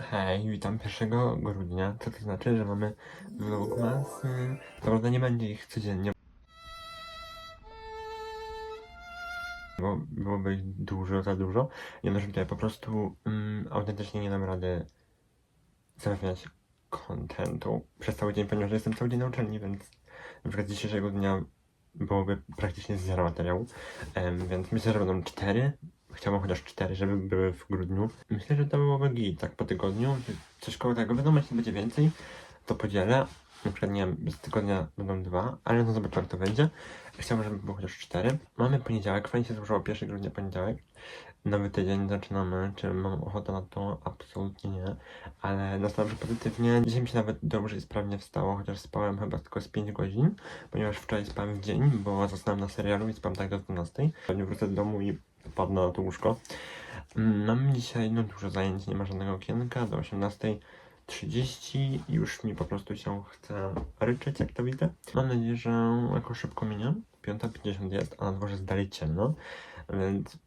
Hej, witam 1 grudnia, co to znaczy, że mamy vlogmas. Co prawda nie będzie ich codziennie, bo byłoby ich dużo, za dużo. Nie no, żartuję, po prostu mm, autentycznie nie dam rady zapewniać kontentu przez cały dzień, ponieważ jestem cały dzień na uczelni, więc na przykład dzisiejszego dnia byłoby praktycznie zero materiału, więc myślę, że będą cztery. Chciałbym chociaż cztery, żeby były w grudniu. Myślę, że to byłoby git, tak po tygodniu, coś koło tego. Wiadomo, jeśli będzie więcej, to podzielę. Na przykład, nie wiem, z tygodnia będą dwa, ale no zobaczymy, jak to będzie. Chciałbym, żeby było chociaż cztery. Mamy poniedziałek, fajnie się złożyło 1 grudnia poniedziałek. Nowy tydzień zaczynamy. Czy mam ochotę na to? Absolutnie nie. Ale nastawiam się pozytywnie. Dzisiaj mi się nawet dobrze i sprawnie wstało, chociaż spałem chyba tylko z 5 godzin, ponieważ wczoraj spałem w dzień, bo zasnąłem na serialu i spałem tak do 12. Pewnie wrócę do domu i wpadnę na to łóżko. Mm, Mam dzisiaj no, dużo zajęć, nie ma żadnego okienka do 18.30 już mi po prostu się chce ryczeć, jak to widzę. Mam nadzieję, że jakoś szybko minie. 5.50 jest, a na dworze jest dalej ciemno, więc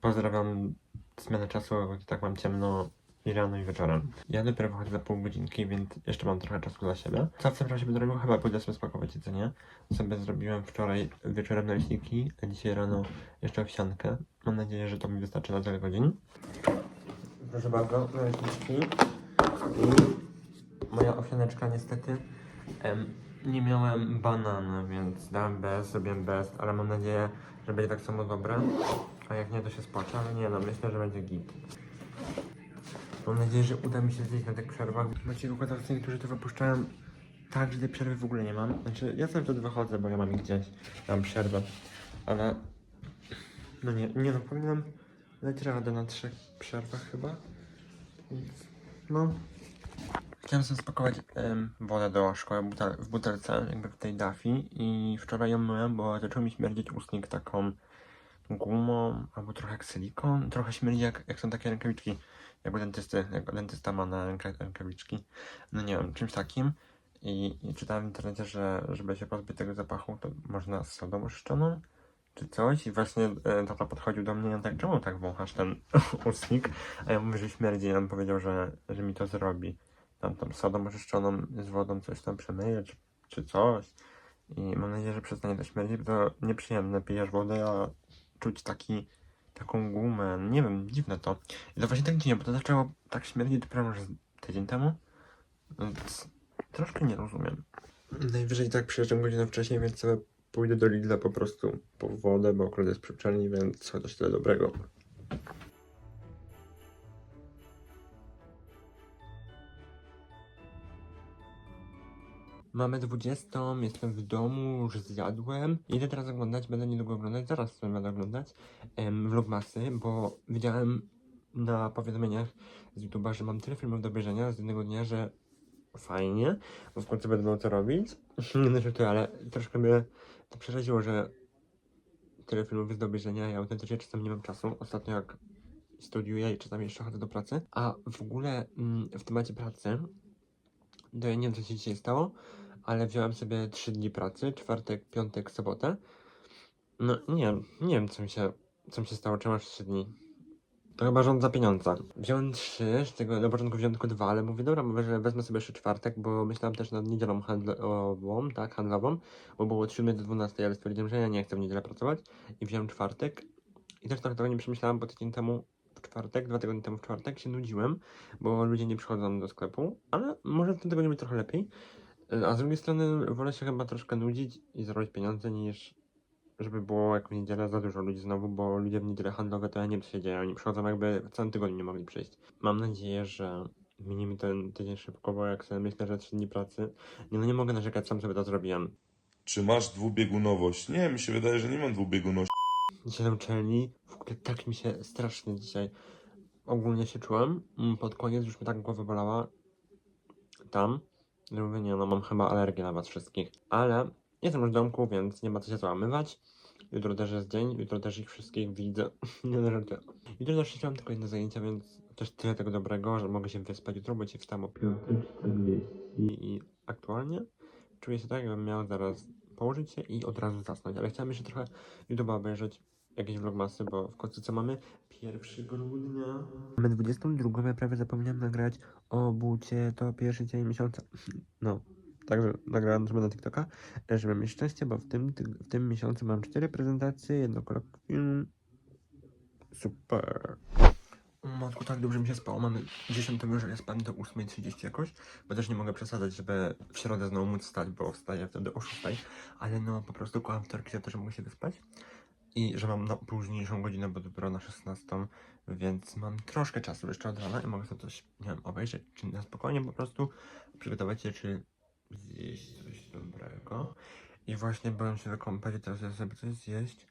pozdrawiam zmianę czasu, i tak mam ciemno i rano i wieczorem. Ja dopiero wychodzę za pół godzinki, więc jeszcze mam trochę czasu dla siebie. Co w tym czasie będę robił? Chyba pójdę sobie spakować jedzenie. Sobie zrobiłem wczoraj wieczorem naleśniki, a dzisiaj rano jeszcze owsiankę. Mam nadzieję, że to mi wystarczy na tyle godzin. Proszę bardzo, naleśniczki. I moja owsianeczka niestety em, nie miałem banana, więc dałem bez, zrobiłem bez, ale mam nadzieję, że będzie tak samo dobre. A jak nie, to się spłaczę, ale nie no, myślę, że będzie git. Mam nadzieję, że uda mi się zjeść na tych przerwach. Ci wykładowcy niektórzy to wypuszczają tak, że tej przerwy w ogóle nie mam. Znaczy, ja sobie wtedy wychodzę, bo ja mam gdzieś, mam przerwę. Ale, no nie, nie no, powinienem dać radę na trzech przerwach chyba. No. Chciałem sobie spakować em, wodę do szkoły butel, w butelce, jakby w tej dafi i wczoraj ją myłem, bo zaczął mi śmierdzić ustnik taką gumą, albo trochę jak silikon, trochę śmierdzi jak, jak są takie rękawiczki, jakby dentysty, jak dentysta ma na ręka, rękawiczki, no nie wiem, czymś takim. I, i czytałem w internecie, że żeby się pozbyć tego zapachu, to można z sodą oczyszczoną, czy coś. I właśnie e, tata podchodził do mnie i on tak, czemu tak wąchasz ten ustnik, a ja mówię, że śmierdzi. I on powiedział, że, że mi to zrobi, tam tam sodą oczyszczoną z wodą coś tam przemyje, czy, czy coś. I mam nadzieję, że przestanie to śmierdzić, bo to nieprzyjemne, pijesz wodę, a czuć taki, taką gumę, nie wiem, dziwne to. I to właśnie tak dziwnie, bo to zaczęło tak śmierdzić dopiero może tydzień temu, więc troszkę nie rozumiem. Najwyżej tak przyjeżdżam godzinę wcześniej, więc sobie pójdę do Lidla po prostu po wodę, bo akurat jest przy uczelni, więc chociaż tyle dobrego. Mamy 20, jestem w domu, już zjadłem. Idę teraz oglądać, będę niedługo oglądać, zaraz sobie będę oglądać em, vlogmasy, bo widziałem na powiadomieniach z YouTube'a, że mam tyle filmów do obejrzenia z jednego dnia, że fajnie, bo w końcu będę miał co robić. Nie no, żartuję, ale troszkę mnie to przeraziło, że tyle filmów jest do obejrzenia, ja autentycznie czasem nie mam czasu. Ostatnio jak studiuję i czasami jeszcze chodzę do pracy. A w ogóle mm, w temacie pracy, to ja nie wiem co się dzisiaj stało, ale wziąłem sobie 3 dni pracy, czwartek, piątek, sobotę. No nie nie wiem co mi się, co mi się stało, czy masz 3 dni. To chyba rząd za pieniądze. Wziąłem 3, z tego na początku wziąłem tylko 2, ale mówię, dobra, że wezmę sobie jeszcze czwartek, bo myślałem też nad niedzielą handlową, tak, handlową, bo było od 7 do 12, ale stwierdziłem, że ja nie chcę w niedzielę pracować i wziąłem czwartek. I też trochę tego nie przemyślałem, bo tydzień temu w czwartek, dwa tygodnie temu w czwartek się nudziłem, bo ludzie nie przychodzą do sklepu, ale może w tym tygodniu będzie trochę lepiej. A z drugiej strony wolę się chyba troszkę nudzić i zarobić pieniądze niż żeby było jak w niedzielę za dużo ludzi znowu, bo ludzie w niedzielę handlowe to ja nie wiem co się dzieje, oni przychodzą jakby w całym tygodniu nie mogli przyjść. Mam nadzieję, że minimy ten tydzień szybko, bo jak sobie myślę, że 3 dni pracy, nie no nie mogę narzekać, sam sobie to zrobiłem. Czy masz dwubiegunowość? Nie, mi się wydaje, że nie mam dwubieguności. Dzisiaj na uczelni, w ogóle tak mi się strasznie dzisiaj ogólnie się czułem. Mm, Pod koniec już mi tak głowa bolała tam, mówię, nie no, mam chyba alergię na was wszystkich. Ale jestem już w domku, więc nie ma co się załamywać. Jutro też jest dzień, jutro też ich wszystkich widzę. nie no, żartuję. Jutro też mam tylko jedno zajęcia, więc też tyle tego dobrego, że mogę się wyspać jutro, bo ci wstałem o 5.40 i aktualnie czuję się tak, jakbym miał zaraz położyć się i od razu zasnąć. Ale chciałem jeszcze trochę YouTube'a obejrzeć jakieś vlogmasy, bo w końcu co mamy? 1 grudnia. Mamy 22, ja prawie zapomniałem nagrać o bucie, to pierwszy dzień miesiąca. No, także nagrałem sobie na TikToka, żeby mieć szczęście, bo w tym, w tym miesiącu mam 4 prezentacje, jedno kolokwium. Super. Matku, tak dobrze mi się spało. Mamy 10 że ja spałem do 8.30 jakoś, bo też nie mogę przesadzać, żeby w środę znowu móc wstać, bo wstaję wtedy o 6, ale no po prostu kocham wtorki za to, że mogę się wyspać i że mam późniejszą godzinę, bo dopiero na 16, więc mam troszkę czasu jeszcze od rana i mogę sobie coś, nie wiem, obejrzeć, czy na spokojnie po prostu przygotować się, czy zjeść coś dobrego. I właśnie byłem się wykąpać i teraz ja sobie coś zjeść,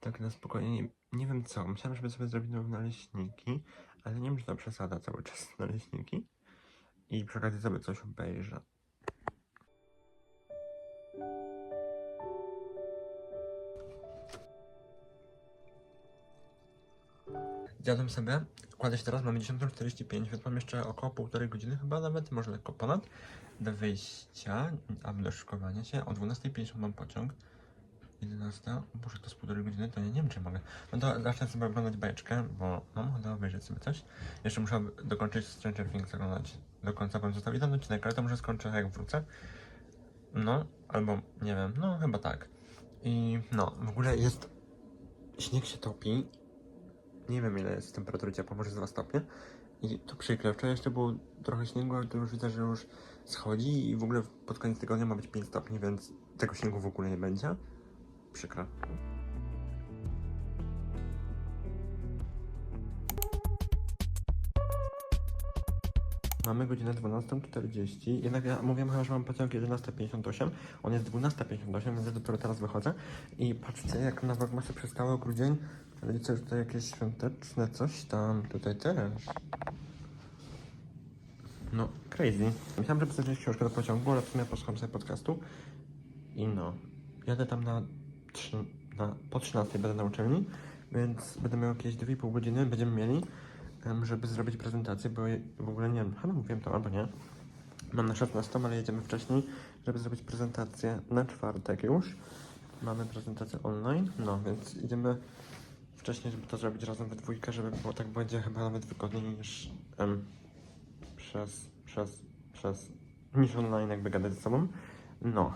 tak na spokojnie, nie, nie wiem co, myślałem, żeby sobie zrobić nowe naleśniki, ale nie wiem, czy to przesada cały czas naleśniki. I przy okazji sobie coś obejrzę. Zjadłem sobie, kładę się teraz, mamy 10.45, więc mam jeszcze około półtorej godziny chyba nawet, może lekko ponad, do wyjścia, a do szykowania się. O 12.50 mam pociąg. 11, boże to z półtorej godziny, to ja nie wiem czy mogę. No to zacznę sobie oglądać bajeczkę, bo mam ochotę obejrzeć sobie coś. Jeszcze muszę dokończyć Stranger Things oglądać do końca, bym został jeden odcinek, ale to może skończę jak wrócę. No, albo nie wiem, no chyba tak. I no, w ogóle jest, śnieg się topi, nie wiem ile jest temperatura ciepła, może z 2 stopnie. I to przykre, wczoraj jeszcze było trochę śniegu, ale to już widzę, że już schodzi i w ogóle pod koniec tygodnia ma być 5 stopni, więc tego śniegu w ogóle nie będzie. Przykre. Mamy godzinę 12.40. Jednak ja mówiłem chyba, że mam pociąg 11.58. On jest 12.58, więc ja dopiero teraz wychodzę. I patrzcie, jak na Wagmasy przystało grudzień. Ale widzę, tutaj jakieś świąteczne coś tam. Tutaj też. No, crazy. Myślałem, że przeczytać książkę do pociągu, ale w sumie posłucham sobie podcastu. I no, jadę tam na, na po 13 będę na uczelni, więc będę miał jakieś 2,5 godziny, będziemy mieli, żeby zrobić prezentację, bo w ogóle nie wiem, chyba mówiłem to albo nie. Mam na 16, ale jedziemy wcześniej, żeby zrobić prezentację na czwartek już. Mamy prezentację online, no więc idziemy wcześniej, żeby to zrobić razem we dwójkę, żeby było tak będzie chyba nawet wygodniej niż przez, przez, przez, niż online jakby gadać ze sobą. No,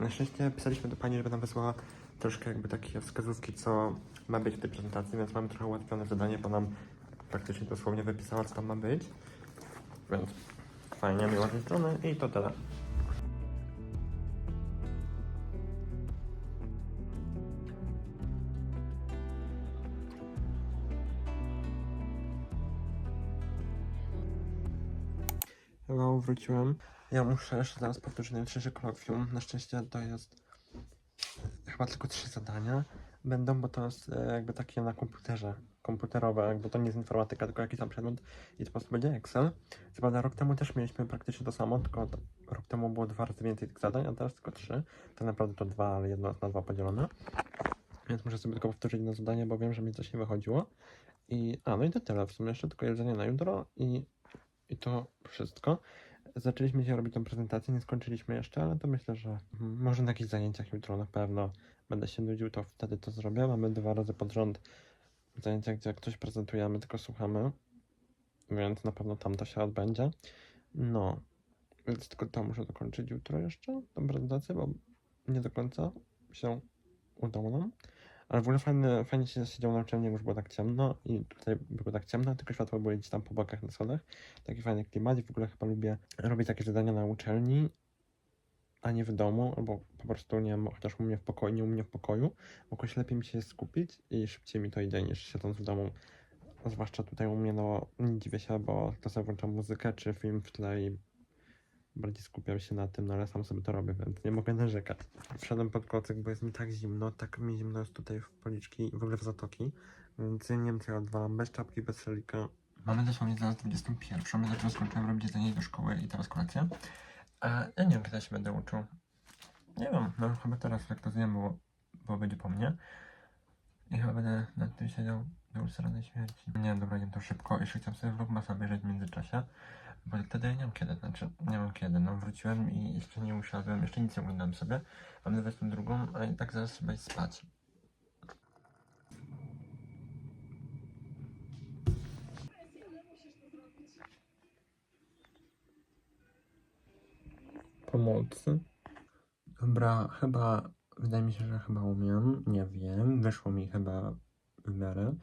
na szczęście pisaliśmy do pani, żeby nam wysłała troszkę jakby takie wskazówki, co ma być w tej prezentacji, więc mamy trochę ułatwione zadanie, bo nam praktycznie dosłownie wypisała, co tam ma być. Więc fajnie, miła z tej strony i to tyle. Hello, wróciłem. Ja muszę jeszcze zaraz powtórzyć najjutrzejsze kolokwium. Na szczęście to jest chyba tylko trzy zadania. Będą, bo to jest e, jakby takie na komputerze, komputerowe, jakby to nie jest informatyka, tylko jakiś tam przedmiot i to po prostu będzie Excel. Prawda rok temu też mieliśmy praktycznie to samo, tylko rok temu było dwa razy więcej tych zadań, a teraz tylko trzy. Tak naprawdę to dwa, ale jedno na dwa podzielone. Więc muszę sobie tylko powtórzyć jedno zadanie, bo wiem, że mi coś nie wychodziło. I, a, no i to tyle. W sumie jeszcze tylko jedzenie na jutro i, i to wszystko. Zaczęliśmy dzisiaj robić tą prezentację, nie skończyliśmy jeszcze, ale to myślę, że mm, może na jakichś zajęciach jutro na pewno będę się nudził, to wtedy to zrobię. Mamy dwa razy pod rząd zajęcia, gdzie ktoś prezentuje, a my tylko słuchamy, więc na pewno tam to się odbędzie. No, więc tylko to muszę dokończyć jutro jeszcze, tą prezentację, bo nie do końca się udało nam. Ale w ogóle fajnie, fajnie się siedział na uczelni, już było tak ciemno i tutaj było tak ciemno, tylko światło było gdzieś tam po bokach na schodach. Taki fajny klimat i w ogóle chyba lubię robić takie zadania na uczelni, a nie w domu, albo po prostu nie wiem, chociaż u mnie w pokoju, nie u mnie w pokoju, bo jakoś lepiej mi się skupić i szybciej mi to idzie niż siedząc w domu. Zwłaszcza tutaj u mnie, no nie dziwię się, bo to sobie włączam muzykę czy film w tle i bardziej skupiam się na tym, no ale sam sobie to robię, więc nie mogę narzekać. Wszedłem pod kocyk, bo jest mi tak zimno, tak mi zimno jest tutaj w policzki, w ogóle w zatoki, więc nie wiem co ja odwalam, bez czapki, bez szalika. Mamy dosłownie zaraz 21, ja dopiero skończyłem robić jedzenie do szkoły i teraz kolację. A ja nie wiem, kiedy się będę uczył. Nie wiem, no chyba teraz jak to zjem, bo, bo będzie po mnie. I chyba będę nad tym siedział do usranej śmierci. Nie, dobra, nie to szybko. Jeszcze chciałem sobie vlogmasa obejrzeć w międzyczasie. Bo wtedy ja nie mam kiedy, znaczy nie mam kiedy. No wróciłem i jeszcze nie musiałem, jeszcze nic nie oglądałem sobie. Mam nawet tą drugą, a i tak zaraz sobie spać. Pomocy. Dobra, chyba, wydaje mi się, że chyba umiem, nie wiem, wyszło mi chyba w miarę.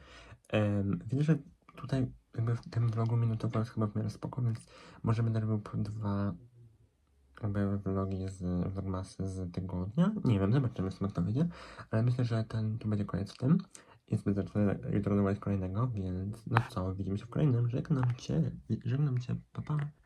Um, widzę, że tutaj jakby w tym vlogu minutowo jest chyba w miarę spoko, więc może będę robił dwa vlogi z vlogmasy z tygodnia. Nie wiem, zobaczymy jak to wyjdzie, ale myślę, że ten to będzie koniec z tym. Zbyt zacznę jutro nadawać kolejnego, więc no co, widzimy się w kolejnym. Żegnam cię, żegnam cię, pa pa.